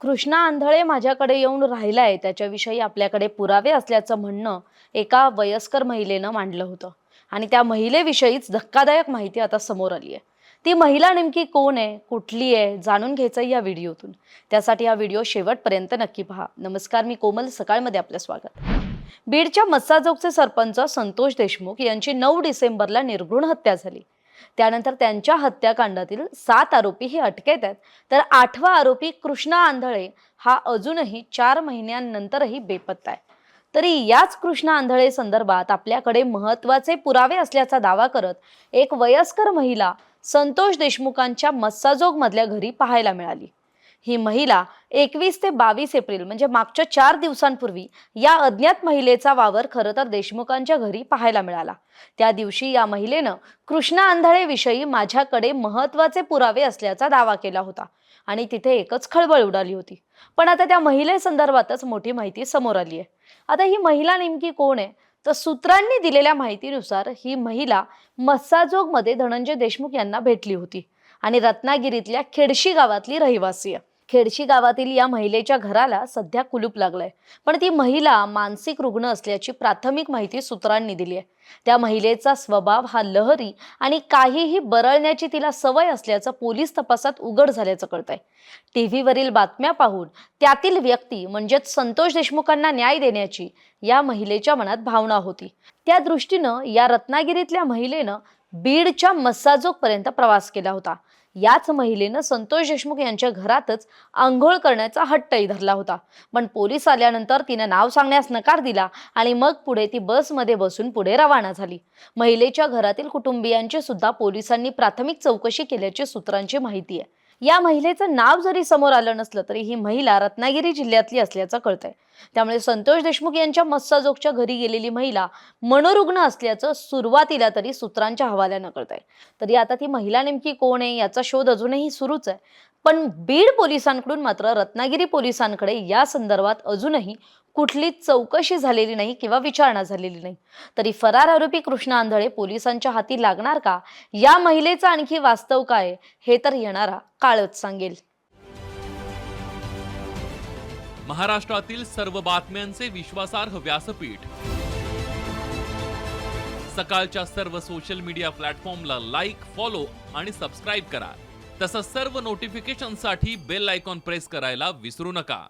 कृष्णा आंधळे माझ्याकडे येऊन राहिलाय. त्याच्याविषयी आपल्याकडे पुरावे असल्याचं म्हणणं एका वयस्कर महिलेनं मांडलं होतं. आणि त्या महिलेविषयीच धक्कादायक माहिती आता समोर आली आहे. ती महिला नेमकी कोण आहे? कुठली आहे? जाणून घ्यायचं या व्हिडिओतून. त्यासाठी हा व्हिडिओ शेवटपर्यंत नक्की पहा. नमस्कार मी कोमल. सकाळमध्ये आपलं स्वागत. बीडच्या मस्साजोगचे सरपंच संतोष देशमुख यांची नऊ डिसेंबरला निर्घृण हत्या झाली. त्यानंतर त्यांच्या हत्याकांडातील सात आरोपी हे अटकेत आहेत. तर आठवा आरोपी कृष्णा आंधळे हा अजूनही चार महिन्यांनंतरही बेपत्ता आहे. तरी याच कृष्णा आंधळे संदर्भात आपल्याकडे महत्त्वाचे पुरावे असल्याचा दावा करत एक वयस्कर महिला संतोष देशमुखांच्या मस्साजोग मधल्या घरी पाहायला मिळाली. ही महिला एकवीस ते बावीस एप्रिल म्हणजे मागच्या चार दिवसांपूर्वी या अज्ञात महिलेचा वावर खरं तर देशमुखांच्या घरी पाहायला मिळाला. त्या दिवशी या महिलेनं कृष्णा आंधळेविषयी माझ्याकडे महत्त्वाचे पुरावे असल्याचा दावा केला होता आणि तिथे एकच खळबळ उडाली होती. पण आता त्या महिलेसंदर्भातच मोठी माहिती समोर आली आहे आता ही महिला नेमकी कोण आहे? तर सूत्रांनी दिलेल्या माहितीनुसार ही महिला मस्साजोगमध्ये धनंजय देशमुख यांना भेटली होती आणि रत्नागिरीतल्या खेडशी गावातली रहिवासी आहे. खेडशी गावातील या महिलेच्या घराला सध्या कुलूप लागलंय. पण ती महिला मानसिक रुग्ण असल्याची प्राथमिक माहिती सूत्रांनी दिली आहे. त्या महिलेचा स्वभाव हा लहरी आणि काहीही बरळण्याची तिला सवय असल्याचं पोलीस तपासात उघड झाल्याचं कळतंय. टीव्हीवरील बातम्या पाहून त्यातील व्यक्ती म्हणजेच संतोष देशमुखांना न्याय देण्याची या महिलेच्या मनात भावना होती. त्या दृष्टीनं या रत्नागिरीतल्या महिलेनं बीडच्या मस्साजोगपर्यंत प्रवास केला होता. याच महिलेनं संतोष देशमुख यांच्या घरातच आंघोळ करण्याचा हट्टही धरला होता. पण पोलीस आल्यानंतर तिनं नाव सांगण्यास नकार दिला आणि मग पुढे ती बसमध्ये बसून पुढे रवाना झाली. महिलेच्या घरातील कुटुंबियांची सुद्धा पोलिसांनी प्राथमिक चौकशी केल्याची सूत्रांची माहिती आहे. या महिलेचं नाव जरी समोर आलं नसलं तरी ही महिला रत्नागिरी जिल्ह्यातली असल्याचं कळतंय. त्यामुळे संतोष देशमुख यांच्या मस्साजोगच्या घरी गेलेली महिला मनोरुग्ण असल्याचं सुरुवातीला तरी सूत्रांच्या हवाल्यानं कळतंय. तरी आता ती महिला नेमकी कोण आहे याचा शोध अजूनही सुरूच आहे. पण बीड पोलिसांकडून मात्र रत्नागिरी पोलिसांकडे या संदर्भात अजूनही कुठलीच चौकशी झालेली नाही किंवा विचारणा झालेली नाही. तरी फरार आरोपी कृष्णा आंधळे पोलिसांच्या हाती लागणार का? या महिलेचं आणखी वास्तव काय? हे तर येणारा काळच सांगेल. महाराष्ट्रातील सर्व बातम्यांचे विश्वासार्ह व्यासपीठ. सकाळच्या सर्व सोशल मीडिया प्लॅटफॉर्मला लाईक फॉलो आणि सबस्क्राईब करा. तसंच सर्व नोटिफिकेशनसाठी बेल आयकॉन प्रेस करायला विसरू नका.